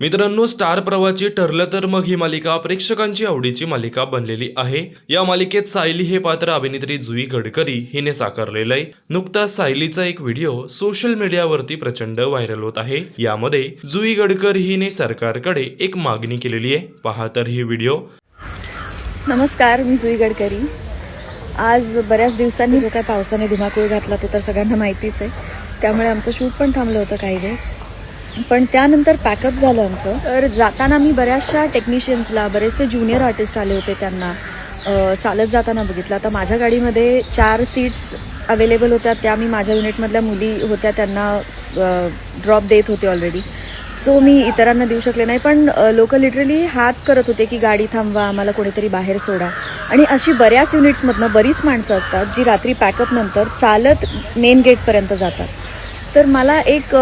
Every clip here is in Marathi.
मित्रांनो स्टार प्रवाची ठरलं तर मग ही मालिका प्रेक्षकांची आवडीची मालिका बनलेली आहे. या मालिकेत सायली हे पात्र अभिनेत्री जुई गडकरी हिने साकारलेलं आहे नुकताच सायलीचा एक व्हिडिओ सोशल मीडियावरती प्रचंड व्हायरल होत आहे. यामध्ये जुई गडकरी हिने सरकारकडे एक मागणी केलेली आहे. पहा तर ही व्हिडिओ. नमस्कार मी जुई गडकरी. आज बऱ्याच दिवसांनी जो काय पावसाने धुमाकूळ घातला तो तर सगळ्यांना माहितीच आहे. त्यामुळे आमचं शूट पण थांबलं होतं काही वेळ. पण त्यानंतर पॅकअप झालं आमचं. तर जाताना मी बऱ्याचशा टेक्निशियन्सला बरेचसे ज्युनियर आर्टिस्ट आले होते त्यांना. चालत जाताना बघितलं. आता माझ्या गाडीमध्ये चार सीट्स अवेलेबल होत्या. त्या मी माझ्या युनिटमधल्या मुली होत्या त्यांना ड्रॉप देत होते ऑलरेडी सो मी इतरांना देऊ शकले नाही. पण लोक लिटरली हात करत होते की गाडी थांबवा आम्हाला कोणीतरी बाहेर सोडा. आणि अशी बऱ्याच युनिट्समधनं बरीच माणसं असतात जी रात्री पॅकअपनंतर चालत मेन गेटपर्यंत जातात. तर मला एक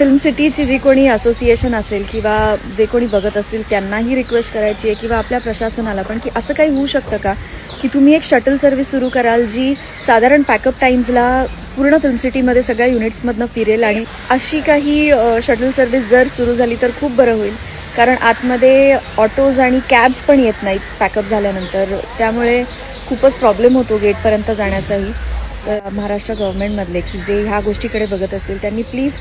फिल्म सिटीची जी कोणी असोसिएशन असेल किंवा जे कोणी बघत असतील त्यांनाही रिक्वेस्ट करायची आहे किंवा आपल्या प्रशासनाला पण की असं काही होऊ शकतं का? की तुम्ही एक शटल सर्व्हिस सुरू कराल जी साधारण पॅकअप टाईम्सला पूर्ण फिल्म सिटीमध्ये सगळ्या युनिट्समधनं फिरेल आणि अशी काही शटल सर्व्हिस जर सुरू झाली तर खूप बरं होईल. कारण आतमध्ये ऑटोज आणि कॅब्स पण येत नाहीत पॅकअप झाल्यानंतर. त्यामुळे खूपच प्रॉब्लेम होतो गेटपर्यंत जाण्याचाही. तर महाराष्ट्र गव्हर्नमेंटमधले की जे ह्या गोष्टीकडे बघत असतील त्यांनी प्लीज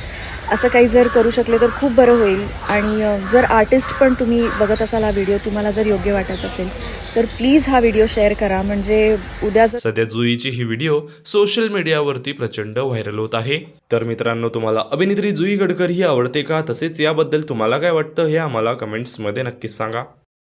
असं काही जर करू शकले तर खूप बरं होईल. आणि जर आर्टिस्ट पण तुम्ही बघत असाल हा व्हिडिओ तुम्हाला जर योग्य वाटत असेल तर प्लीज हा व्हिडिओ शेअर करा. म्हणजे उद्या जर सध्या जुईची ही व्हिडिओ सोशल मीडियावरती प्रचंड व्हायरल होत आहे. तर मित्रांनो तुम्हाला अभिनेत्री जुई गडकरी ही आवडते का? तसेच याबद्दल तुम्हाला काय वाटतं हे आम्हाला कमेंट्समध्ये नक्कीच सांगा.